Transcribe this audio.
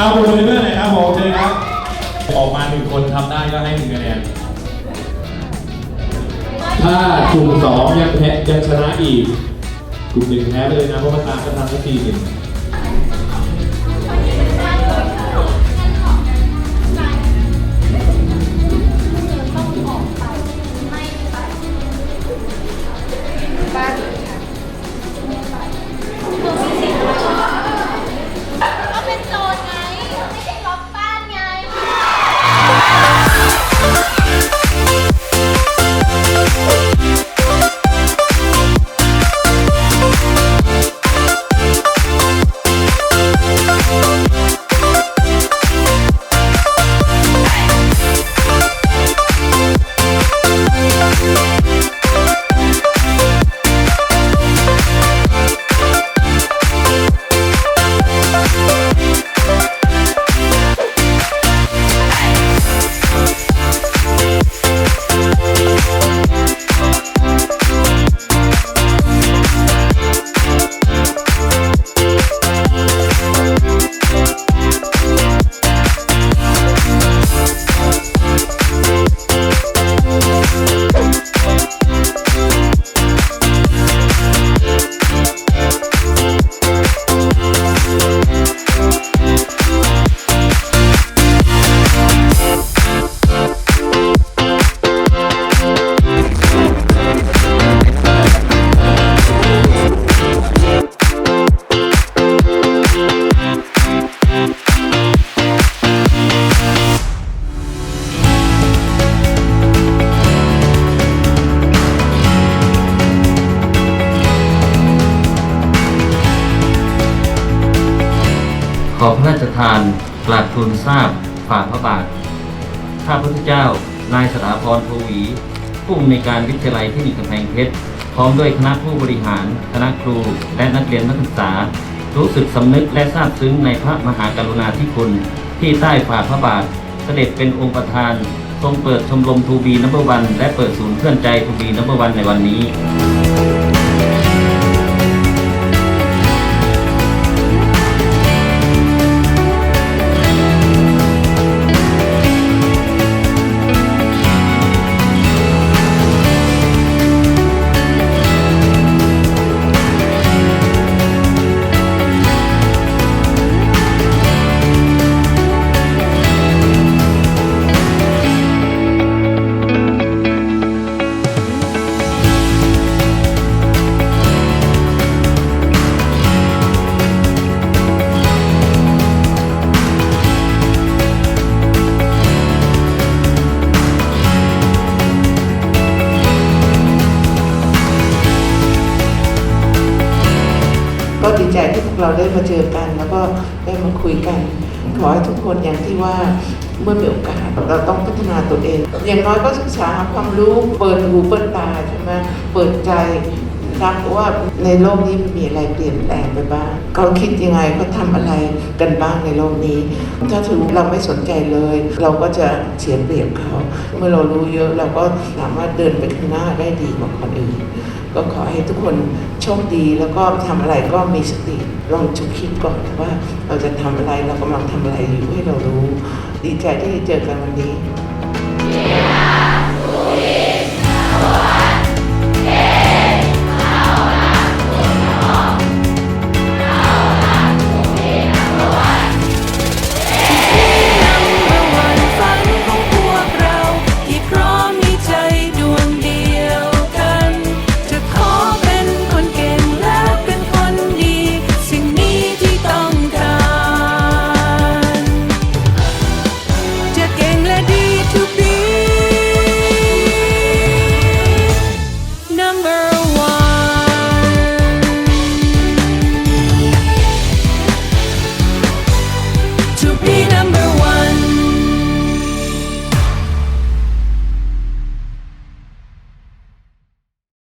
เอาโปรเจคเตอร์หน่อยครับผมเชิญครับ ออกมาหนึ่งคนทำได้ก็ให้หนึ่งคะแนน ถ้ากลุ่มสองยังแพ้ยังชนะอีก กลุ่มหนึ่งแพ้ไปเลยนะเพราะมันตามกันทันทีหนึ่ง ขอพระราชทานกราบทูลทราบฝ่าพระบาท ข้าพระพุทธเจ้า นายสถาพรทวี ผู้อำนวยการวิทยาลัยเทคนิคกำแพงเพชร พร้อมด้วยคณะผู้บริหาร คณะครู และนักเรียนนักศึกษา รู้สึกสำนึกและซาบซึ้งในพระมหากรุณาธิคุณ ที่ใต้ฝ่าพระบาท เสด็จเป็นองค์ประธาน ทรงเปิดชมรมทูบีนัมเบอร์วัน และเปิดศูนย์เพื่อนใจทูบีนัมเบอร์วันในวันนี้ ดีใจที่พวกเราได้มาเจอกัน แล้วก็ได้มาคุยกันขอให้ทุกคนอย่างที่ว่าเมื่อมีโอกาสเราต้องพัฒนาตัวเอง อย่างน้อยก็ศึกษาความรู้เปิดหูเปิดตาใช่ไหมเปิดใจรับว่าในโลกนี้มันมีอะไรเปลี่ยนแปลงไปบ้างเขาคิดยังไงเขาทำอะไรกันบ้างในโลกนี้ ถ้าถึงเราไม่สนใจเลย เราก็จะเสียเปรียบเขา เมื่อเรารู้เยอะเราก็สามารถเดินไปข้างหน้าได้ดีกว่าคนอื่น ก็ขอให้ทุกคนโชคดีแล้วก็ทำอะไรก็มีสติลองชุกคิดก่อนว่าเราจะทำอะไรเรากำลังทำอะไรอยู่ให้เรารู้ ดีใจที่ได้เจอกันวันนี้